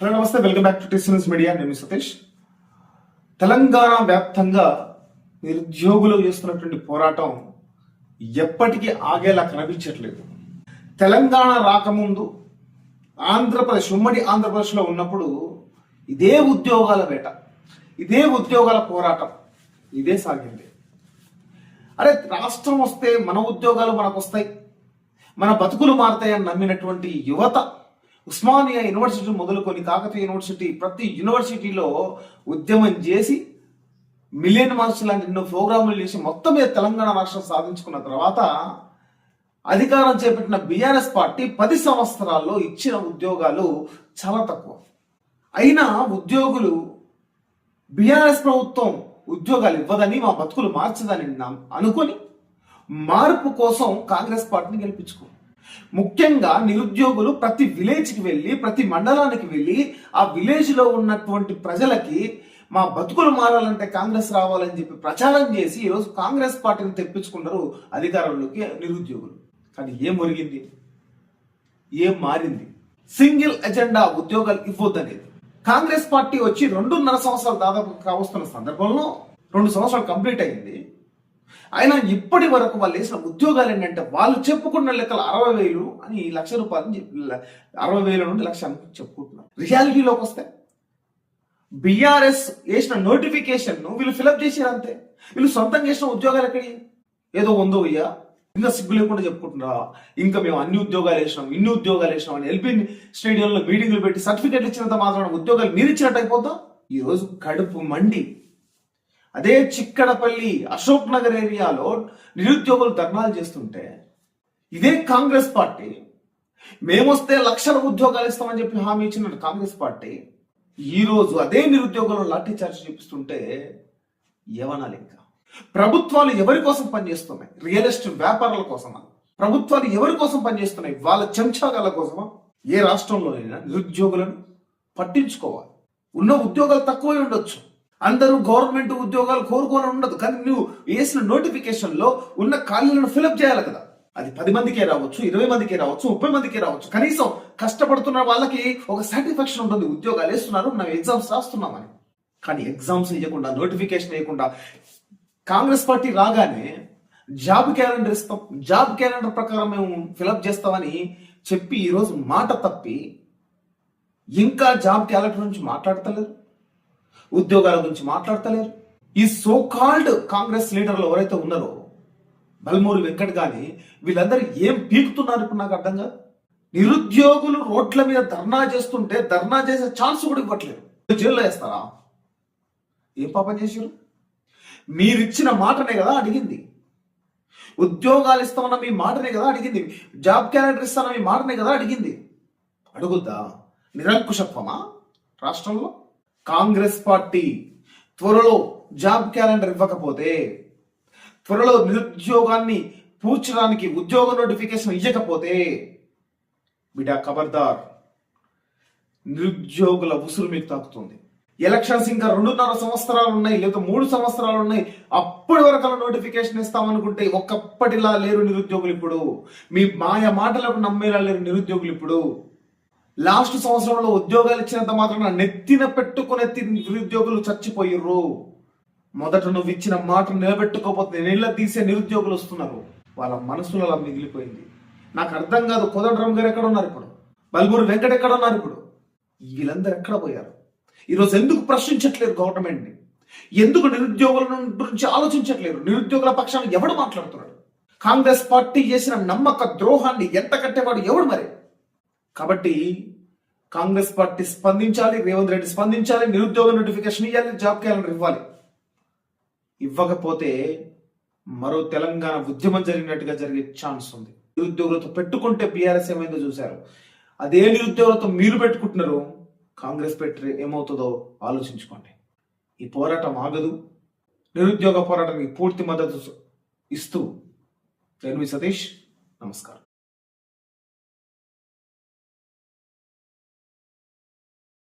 Hello నమస్తే. Welcome back to TCS media. నేను సతీష్. తెలంగాణ వ్యాప్తంగా నిరుద్యోగులు చేస్తున్నటువంటి పోరాటం ఎప్పటికీ ఆగేలా కనిపించట్లేదు. తెలంగాణ రాకముందు ఆంధ్రప్రదేశ్ ఉమ్మడి ఆంధ్రప్రదేశ్లో ఉన్నప్పుడు ఇదే ఉద్యోగాల వేట ఇదే ఉద్యోగాల పోరాటం ఇదే సాగింది. అరే రాష్ట్రం వస్తే మన ఉద్యోగాలు మనకు వస్తాయి మన బతుకులు మారతాయని నమ్మినటువంటి యువత ఉస్మానియా యూనివర్సిటీ మొదలుకొని కాకతీయ యూనివర్సిటీ ప్రతి యూనివర్సిటీలో ఉద్యమం చేసి మిలియన్ మార్క్స్ లాంటి ఎన్నో ప్రోగ్రాములు చేసి మొత్తం మీద తెలంగాణ రాష్ట్రం సాధించుకున్న తర్వాత అధికారం చేపట్టిన బీఆర్ఎస్ పార్టీ పది సంవత్సరాల్లో ఇచ్చిన ఉద్యోగాలు చాలా తక్కువ. అయినా ఉద్యోగులు బీఆర్ఎస్ ప్రభుత్వం ఉద్యోగాలు ఇవ్వదని మా బతుకులు మార్చదని అనుకొని మార్పు కోసం కాంగ్రెస్ పార్టీని గెలిపించుకో ముఖ్యంగా నిరుద్యోగులు ప్రతి విలేజ్కి వెళ్ళి ప్రతి మండలానికి వెళ్ళి ఆ విలేజ్లో ఉన్నటువంటి ప్రజలకి మా బతుకులు మారాలంటే కాంగ్రెస్ రావాలని చెప్పి ప్రచారం చేసి ఈరోజు కాంగ్రెస్ పార్టీని తెప్పించుకున్నారు అధికారంలోకి నిరుద్యోగులు. కానీ ఏం ఒరిగింది? ఏం మారింది? సింగిల్ ఎజెండా ఉద్యోగాలు ఇవ్వద్దనేది. కాంగ్రెస్ పార్టీ వచ్చి రెండున్నర సంవత్సరాలు దాదాపు కావస్తున్న సందర్భంలో రెండు సంవత్సరాలు కంప్లీట్ అయింది. అయినా ఇప్పటి వరకు వాళ్ళు వేసిన ఉద్యోగాలు ఏంటంటే వాళ్ళు చెప్పుకున్న లెక్కలు అరవై వేలు అని లక్ష రూపాయలు అరవై వేల నుండి లక్ష చెప్పుకుంటున్నారు. రియాలిటీలోకి వస్తే బిఆర్ఎస్ వేసిన నోటిఫికేషన్ వీళ్ళు ఫిలప్ చేసారు అంతే. వీళ్ళు సొంతంగా చేసిన ఉద్యోగాలు ఎక్కడి? ఏదో ఉందో అయ్యా ఇంకా సిగ్గు లేకుండా చెప్పుకుంటున్నారా? ఇంకా మేము అన్ని ఉద్యోగాలు వేసినాం ఇన్ని ఉద్యోగాలు వేసినాం అని ఎల్పి స్టేడియంలో మీటింగ్లు పెట్టి సర్టిఫికెట్లు ఇచ్చినంత మాత్రం ఉద్యోగాలు మీరు ఇచ్చినట్టు అయిపోతా ఈరోజు కడుపు మండి. అదే చిక్కడపల్లి అశోక్ నగర్ ఏరియాలో నిరుద్యోగులు ధర్నాలు చేస్తుంటే ఇదే కాంగ్రెస్ పార్టీ మేమొస్తే లక్షల ఉద్యోగాలు ఇస్తామని చెప్పి హామీ ఇచ్చిన కాంగ్రెస్ పార్టీ ఈరోజు అదే నిరుద్యోగులు లాఠీ చార్జ్ చూపిస్తుంటే ఏమనాలి ఇంకా? ప్రభుత్వాలు ఎవరి కోసం పనిచేస్తున్నాయి? రియల్ ఎస్టేట్ వ్యాపారాల కోసమా? ప్రభుత్వాలు ఎవరి కోసం పనిచేస్తున్నాయి? వాళ్ళ చెంచాగాల కోసమా? ఏ రాష్ట్రంలోనైనా నిరుద్యోగులను పట్టించుకోవాలి. ఉన్న ఉద్యోగాలు తక్కువే ఉండొచ్చు. అందరూ గవర్నమెంట్ ఉద్యోగాలు కోరుకోవాలని ఉండదు కానీ నువ్వు వేసిన నోటిఫికేషన్లో ఉన్న ఖాళీలను ఫిలప్ చేయాలి కదా. అది పది మందికే రావచ్చు ఇరవై మందికే రావచ్చు ముప్పై మందికే రావచ్చు. కనీసం కష్టపడుతున్న వాళ్ళకి ఒక సాటిస్ఫాక్షన్ ఉంటుంది. ఉద్యోగాలు వేస్తున్నారు మనం ఎగ్జామ్స్ రాస్తున్నామని. కానీ ఎగ్జామ్స్ వేయకుండా నోటిఫికేషన్ వేయకుండా కాంగ్రెస్ పార్టీ రాగానే జాబ్ క్యాలెండర్ ఇస్తాం జాబ్ క్యాలెండర్ ప్రకారం మేము ఫిలప్ చేస్తామని చెప్పి ఈరోజు మాట తప్పి ఇంకా జాబ్ క్యాలెండర్ నుంచి మాట్లాడతలేరు ఉద్యోగాల గురించి మాట్లాడతలేరు. ఈ సో కాల్డ్ కాంగ్రెస్ లీడర్లు ఎవరైతే ఉన్నారో బల్మూరి వెంకట్ గాని వీళ్ళందరూ ఏం పీకుతున్నారు ఇప్పుడు నాకు అర్థం కాదు. నిరుద్యోగులు రోడ్ల మీద ధర్నా చేస్తుంటే ధర్నా చేసే ఛాన్స్ కూడా ఇవ్వట్లేదు. జైల్లో వేస్తారా? ఏం పాపం చేశారు? మీరిచ్చిన మాటనే కదా అడిగింది. ఉద్యోగాలు ఇస్తామన్న మీ మాటనే కదా అడిగింది. జాబ్ క్యాలెండర్ ఇస్తామన్న మీ మాటనే కదా అడిగింది. అడుగుద్దా? నిరంకుశత్వమా? రాష్ట్రంలో? కాంగ్రెస్ పార్టీ త్వరలో జాబ్ క్యాలెండర్ ఇవ్వకపోతే త్వరలో నిరుద్యోగాన్ని పూడ్చడానికి ఉద్యోగ నోటిఫికేషన్ ఇవ్వకపోతే బిడ్డ ఖబర్దార్ నిరుద్యోగుల ఉసురు మీకు తాకుతుంది. ఎలక్షన్స్ ఇంకా రెండున్నర సంవత్సరాలు ఉన్నాయి లేదా మూడు సంవత్సరాలు ఉన్నాయి. అప్పటి వరకు అలా నోటిఫికేషన్ ఇస్తామనుకుంటే ఒక్కప్పటిలా లేరు నిరుద్యోగులు ఇప్పుడు. మీ మాయ మాటలకు నమ్మేలా లేరు నిరుద్యోగులు ఇప్పుడు. లాస్ట్ సంవత్సరంలో ఉద్యోగాలు ఇచ్చినంత మాత్రం నెత్తిన పెట్టుకునెత్తి నిరుద్యోగులు చచ్చిపోయిర్రు. మొదట నువ్వు ఇచ్చిన మాట నిలబెట్టుకోకపోతే నీళ్ళ తీసే నిరుద్యోగులు వస్తున్నారు. వాళ్ళ మనసులో అలా మిగిలిపోయింది. నాకు అర్థం కాదు కోదండరామ్ గారు ఎక్కడ ఉన్నారు ఇప్పుడు? బల్మూరి వెంకట ఎక్కడ ఉన్నారు ఇప్పుడు? వీళ్ళందరూ ఎక్కడ పోయారు? ఈరోజు ఎందుకు ప్రశ్నించట్లేదు గవర్నమెంట్ని? ఎందుకు నిరుద్యోగుల గురించి ఆలోచించట్లేరు నిరుద్యోగుల పక్షాన్ని ఎవడు మాట్లాడుతున్నాడు? కాంగ్రెస్ పార్టీ చేసిన నమ్మక ద్రోహాన్ని ఎంత కట్టేవాడు ఎవడు మరి? కాబట్టి కాంగ్రెస్ పార్టీ స్పందించాలి రేవంత్ రెడ్డి స్పందించాలి నిరుద్యోగ నోటిఫికేషన్ ఇవ్వాలి జాబ్ క్యాలెండర్ ఇవ్వాలి. ఇవ్వకపోతే మరో తెలంగాణ ఉద్యమం జరిగినట్టుగా జరిగే ఛాన్స్ ఉంది. నిరుద్యోగులతో పెట్టుకుంటే బీఆర్ఎస్ ఏమైందో చూశారు. అదే నిరుద్యోగులతో మీరు పెట్టుకుంటున్నారు కాంగ్రెస్ పెట్టి ఏమవుతుందో ఆలోచించుకోండి. ఈ పోరాటం ఆగదు. నిరుద్యోగ పోరాటానికి పూర్తి మద్దతు ఇస్తూ నేను మీ సతీష్ నమస్కారం.